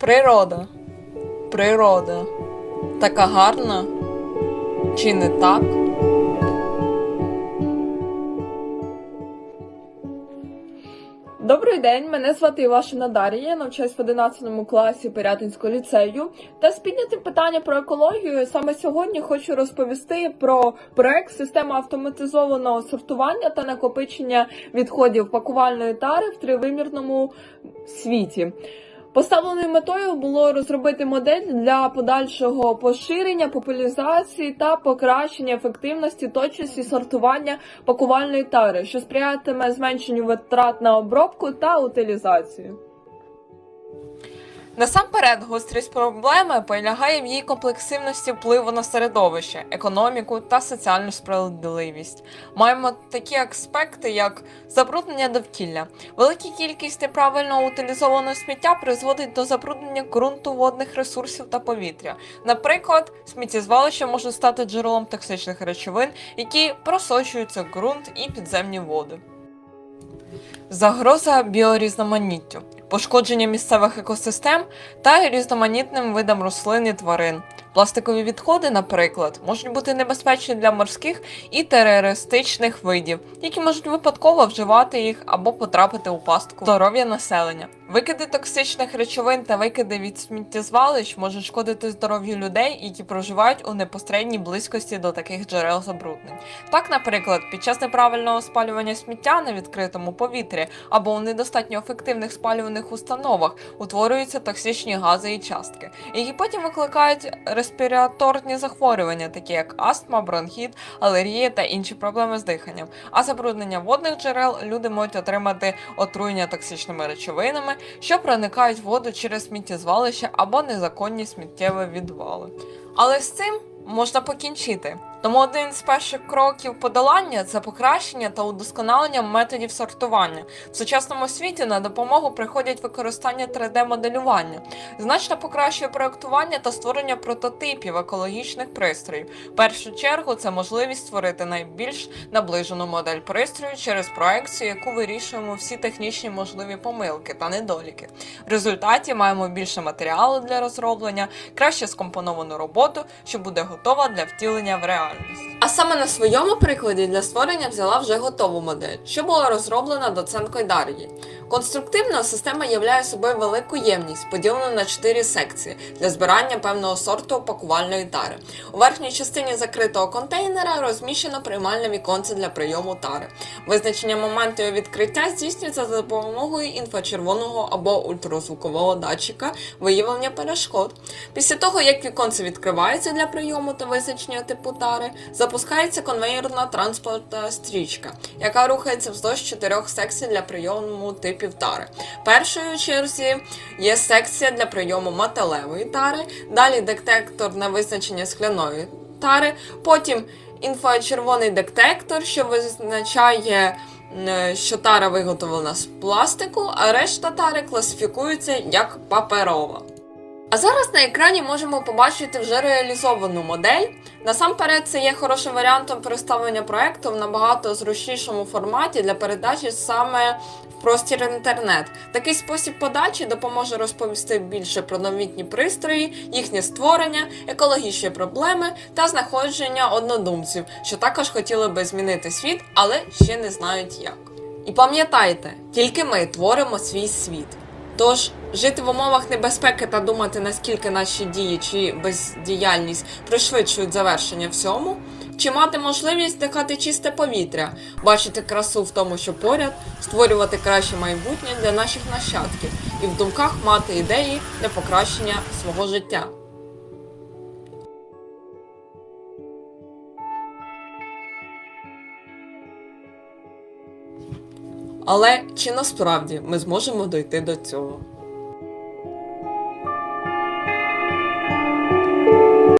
Природа. Природа. Така гарна. Чи не так? Добрий день, мене звати Івашина Дар'я, я навчаюсь в 11 класі Пирятинського ліцею. Та з піднятим питання про екологію саме сьогодні хочу розповісти про проект система автоматизованого сортування та накопичення відходів пакувальної тари в тривимірному світі. Поставленою метою було розробити модель для подальшого поширення, популяризації та покращення ефективності точності сортування пакувальної тари, що сприятиме зменшенню витрат на обробку та утилізацію. Насамперед, гострість проблеми полягає в її комплексивності впливу на середовище, економіку та соціальну справедливість. Маємо такі аспекти, як забруднення довкілля. Велика кількість неправильно утилізованого сміття призводить до забруднення ґрунту водних ресурсів та повітря. Наприклад, сміттєзвалище може стати джерелом токсичних речовин, які просочуються в ґрунт і підземні води. Загроза біорізноманіттю, пошкодження місцевих екосистем та різноманітним видам рослин і тварин. Пластикові відходи, наприклад, можуть бути небезпечні для морських і терористичних видів, які можуть випадково вживати їх або потрапити у пастку здоров'я населення. Викиди токсичних речовин та викиди від сміттєзвалищ можуть шкодити здоров'ю людей, які проживають у непосередній близькості до таких джерел забруднень. Так, наприклад, під час неправильного спалювання сміття на відкритому повітрі або у недостатньо ефективних спалюваних установах утворюються токсичні гази і частки, які потім викликають респіраторні захворювання, такі як астма, бронхіт, алергія та інші проблеми з диханням. А забруднення водних джерел люди можуть отримати отруєння токсичними речовинами, що проникають в воду через сміттєзвалище або незаконні сміттєві відвали. Але з цим можна покінчити. Тому один з перших кроків подолання це покращення та удосконалення методів сортування. В сучасному світі на допомогу приходять використання 3D-моделювання, значно покращує проектування та створення прототипів екологічних пристроїв. В першу чергу це можливість створити найбільш наближену модель пристрою через проекцію, яку вирішуємо всі технічні можливі помилки та недоліки. В результаті маємо більше матеріалу для розроблення, краще скомпоновану роботу, що буде готова для втілення в реальність. А саме на своєму прикладі для створення взяла вже готову модель, що була розроблена доценткою Дар'ї. Конструктивна система являє собою велику ємність, поділену на чотири секції для збирання певного сорту пакувальної тари. У верхній частині закритого контейнера розміщено приймальне віконце для прийому тари. Визначення моменту його відкриття здійснюється за допомогою інфрачервоного або ультразвукового датчика виявлення перешкод. Після того, як віконце відкривається для прийому та визначення типу тари, запускається конвейерна транспортна стрічка, яка рухається вздовж чотирьох секцій для прийому типів тари. Першою черзі є секція для прийому металевої тари, далі детектор на визначення скляної тари, потім інфрачервоний детектор, що визначає. е, Що тара виготовлена з пластику, а решта тари класифікується як паперова. А зараз на екрані можемо побачити вже реалізовану модель. Насамперед, це є хорошим варіантом представлення проекту в набагато зручнішому форматі для передачі саме простір інтернет. Такий спосіб подачі допоможе розповісти більше про новітні пристрої, їхнє створення, екологічні проблеми та знаходження однодумців, що також хотіли би змінити світ, але ще не знають як. І пам'ятайте, тільки ми творимо свій світ. Тож жити в умовах небезпеки та думати, наскільки наші дії чи бездіяльність пришвидшують завершення всьому, чи мати можливість дихати чисте повітря, бачити красу в тому, що поряд, створювати краще майбутнє для наших нащадків і в думках мати ідеї для покращення свого життя. Але чи насправді ми зможемо дойти до цього?